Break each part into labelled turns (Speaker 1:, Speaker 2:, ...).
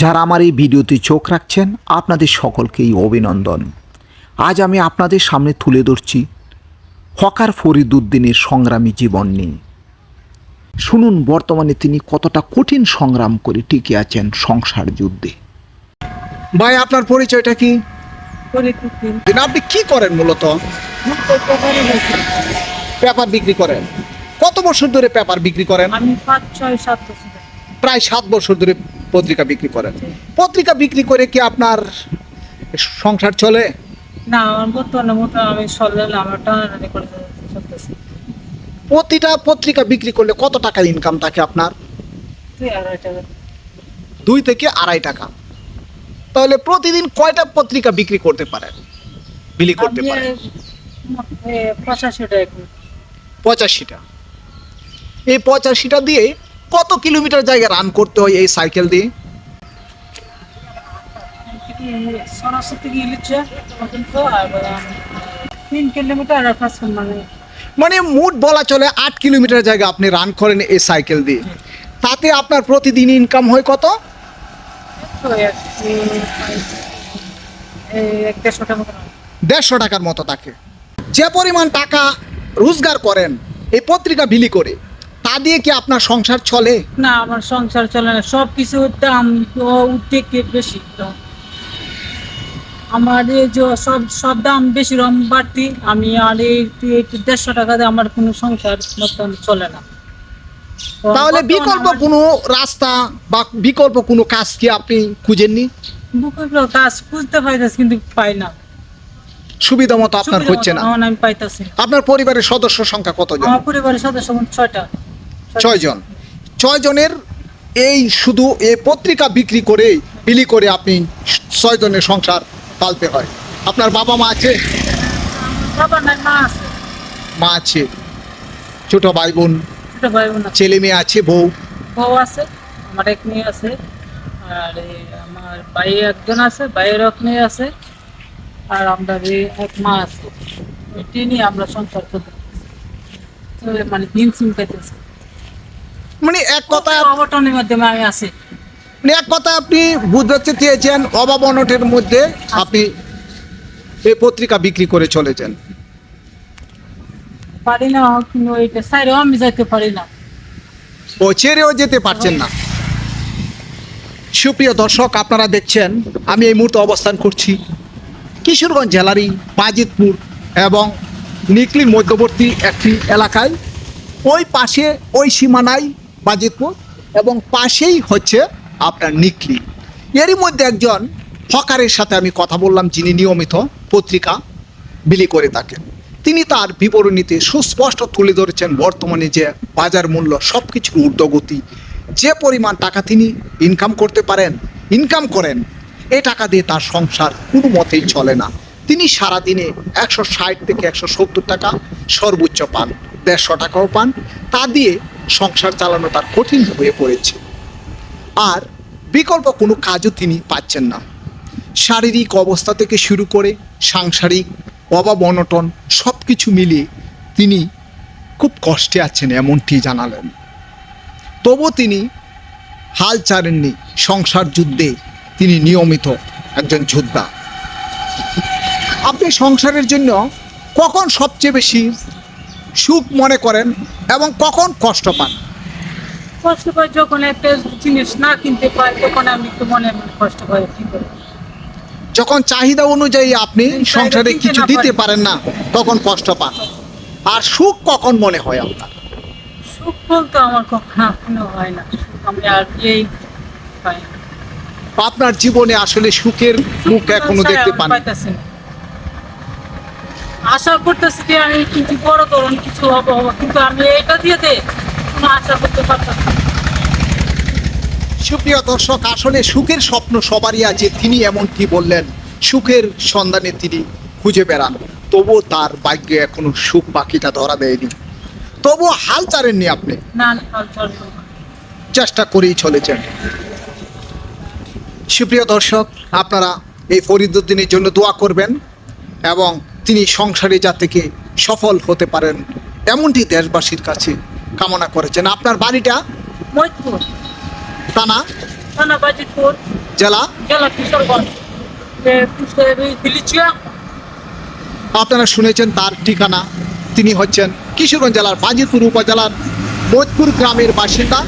Speaker 1: যারা আমার এই ভিডিওতে চোখ রাখছেন আপনাদের সকলকেই অভিনন্দন। আজ আমি আপনাদের সামনে তুলে ধরছি হকার ফরিদুদ্দিনের সংগ্রামী জীবন নিয়ে। শুনুন বর্তমানে তিনি কতটা কঠিন সংগ্রাম করে টিকে আছেন সংসার যুদ্ধে। ভাই আপনার পরিচয়টা কি? আপনি কি করেন মূলত? পেপার বিক্রি করেন। কত বছর ধরে পেপার বিক্রি করেন?
Speaker 2: আমি।
Speaker 1: প্রায় সাত বছর ধরে পত্রিকা বিক্রি করেন। পত্রিকা বিক্রি করে কি আপনার সংসার চলে?
Speaker 2: না আমার বর্তমানে মোটা আমি সরলে আমার টানাটানি করে চলতেছি।
Speaker 1: প্রতিটা পত্রিকা বিক্রি করলে কত টাকা ইনকাম থাকে আপনার?
Speaker 2: আড়াই টাকা।
Speaker 1: দুই থেকে আড়াই টাকা। তাহলে প্রতিদিন কয়টা পত্রিকা বিক্রি করতে পারেন? বিলি করতে পারেন।
Speaker 2: এ, পঁচাশি টাকা করে।
Speaker 1: পঁচাশিটা। এই পঁচাশিটা দিয়ে কত কিলোমিটার জায়গা রান করতে হয় এই সাইকেল দিয়ে?
Speaker 2: তিন কিলোমিটার মানে
Speaker 1: মোট বলা চলে আট কিলোমিটার জায়গা আপনি রান করেন এই সাইকেল দিয়ে। তাতে আপনার প্রতিদিন ইনকাম হয় কত?
Speaker 2: দেড়শো
Speaker 1: টাকার মতো থাকে। যে পরিমাণ টাকা রোজগার করেন, এই পত্রিকা বিলি করে তা দিয়ে কি আপনার সংসার চলে?
Speaker 2: না আমার সংসার চলে না। সব কিছুর দাম তো বেশি তো। আমার এই যে সব সব দাম বেশি রকম বাড়তি আমি আর এই দেড়শো টাকা দিয়ে আমার কোনো সংসার মতন চলে না।
Speaker 1: তাহলে বিকল্প কোনো রাস্তা বা বিকল্প কোনো কাজ কি আপনি খুঁজেননি?
Speaker 2: বিকল্প কাজ খুঁজতে পাইতেছি কিন্তু পাই না।
Speaker 1: সুবিধা মতো আপনার হচ্ছে না।
Speaker 2: আমি পাইতেছি।
Speaker 1: আপনার পরিবারের সদস্য সংখ্যা কতজন?
Speaker 2: আমার পরিবারের সদস্য ছয়টা।
Speaker 1: ছয় জন। ছয় জনের এই শুধু এ পত্রিকা বিক্রি করে বিলি করে আপনি ছয় জনের সংসার পালতে হয়। আপনার বাবা মা আছে?
Speaker 2: মা আছে।
Speaker 1: ছোট ভাই বোন? ছেলে মেয়ে আছে বউ?
Speaker 2: বউ আছে আমার এক মেয়ে আছে আর আমার ভাই একজন আছে ভাইয়ের এক মেয়ে আছে আর আমরা এক মা আছে। এটি নিয়ে আমরা সংসার করতে মানে দিন সিম পাইতেছি।
Speaker 1: মানে এক কথা
Speaker 2: অবটনের মাধ্যমে আমি আছি।
Speaker 1: মানে এক কথা আপনি বুঝতে চেয়েছেন অভাব অনটের মধ্যে আপনি এই পত্রিকা বিক্রি করে চলেছেন
Speaker 2: পারি না কিন্তু ওইটা সাইডেও আমি যাইতে পারি না।
Speaker 1: ও ছেড়েও যেতে পারছেন না। সুপ্রিয় দর্শক আপনারা দেখছেন আমি এই মুহূর্তে অবস্থান করছি কিশোরগঞ্জ জেলারই বাজিতপুর এবং নিকলির মধ্যবর্তী একটি এলাকায়। ওই পাশে ওই সীমানায় বাজিতপুর এবং পাশেই হচ্ছে আপনার নিকলি। এরই মধ্যে একজন হকারের সাথে আমি কথা বললাম, যিনি নিয়মিত পত্রিকা বিলি করে থাকেন। তিনি তার বিবরণীতে সুস্পষ্ট তুলে ধরেছেন বর্তমানে যে বাজার মূল্য সব কিছুর ঊর্ধ্বগতি, যে পরিমাণ টাকা তিনি ইনকাম করতে পারেন ইনকাম করেন, এ টাকা দিয়ে তার সংসার কোনো মতেই চলে না। তিনি সারাদিনে একশো ষাট থেকে একশো সত্তর টাকা সর্বোচ্চ পান, দেড়শো টাকাও পান। তা দিয়ে সংসার চালানো তার কঠিন হয়ে পড়েছে। আর বিকল্প কোনো কাজও তিনি পাচ্ছেন না। শারীরিক অবস্থা থেকে শুরু করে সাংসারিক, অভাব, অনটন সব কিছু মিলিয়ে তিনি খুব কষ্টে আছেন এমনটি জানালেন। তবু তিনি হাল ছাড়েননি। সংসার যুদ্ধে তিনি নিয়মিত একজন যোদ্ধা। আপনি সংসারের জন্য কখন সবচেয়ে বেশি সুখ মনে করেন এবং কখন কষ্ট পান?
Speaker 2: কষ্ট পাই যখন একটা জিনিস না কিনতে পাই তখন আমি একটু মনে মনে কষ্ট পাই কি করে?
Speaker 1: যখন চাহিদা অনুযায়ী আপনি সংসারে কিছু দিতে পারেন না তখন কষ্ট পান। আর সুখ কখন মনে হয় আপনার?
Speaker 2: সুখ বলতে আমার কখনো হয় না। আমি আর এই পাই
Speaker 1: আপনার জীবনে আসলে সুখের মুখ এখনও দেখতে পান
Speaker 2: আশা করতেছি যে আমি কিছু বড় ধরুন কিছু হব হব কিন্তু আমি এটা দিয়েতে কোনো আশা করতে পারতাম
Speaker 1: সুপ্রিয় দর্শক আসলে সুখের স্বপ্ন সবারই আছে তিনি এমন কি বললেন সুখের সন্ধানে তিনি খুঁজে বেড়ান তবুও তার ভাগ্যে এখনও সুখ বাকিটা ধরা দেয়নি। তবুও হাল ছাড়েননি আপনি। চেষ্টা করেই চলেছেন। সুপ্রিয় দর্শক আপনারা এই ফরিদুদ্দিনের জন্য দোয়া করবেন। এবং তিনি সংসারে যা থেকে সফল হতে পারেন এমনটি দেশবাসীর কাছে কামনা করেছেন। আপনার বাড়িটা?
Speaker 2: মৈতপুর থানা? বাজিতপুর।
Speaker 1: জেলা?
Speaker 2: কিশোরগঞ্জ।
Speaker 1: আপনারা শুনেছেন তার ঠিকানা। তিনি হচ্ছেন কিশোরগঞ্জ জেলার বাজিতপুর উপজেলার মোদপুর গ্রামের বাসিন্দা।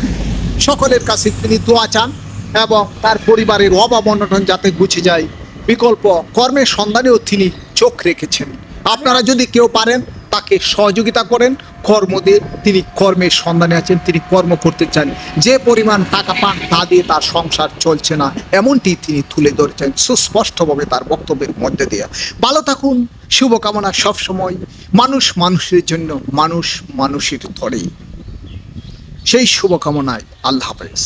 Speaker 1: সকলের কাছে তিনি দোয়া চান এবং তার পরিবারের অভাব অনটন যাতে গুছে যায়। বিকল্প কর্মের সন্ধানেও তিনি চোখ রেখেছেন। আপনারা যদি কেউ পারেন, তাকে সহযোগিতা করেন, কর্ম দিয়ে তিনি কর্মের সন্ধানে আছেন, তিনি কর্ম করতে চান। যে পরিমাণ টাকা পান, তা দিয়ে তার সংসার চলছে না। এমনটি তিনি তুলে ধরেছেন সুস্পষ্টভাবে তার বক্তব্যের মধ্যে দিয়ে। ভালো থাকুন, শুভকামনা সবসময়। মানুষ মানুষের জন্য, মানুষ মানুষের ধরেই। সেই শুভকামনায় আল্লাহ হাফেজ।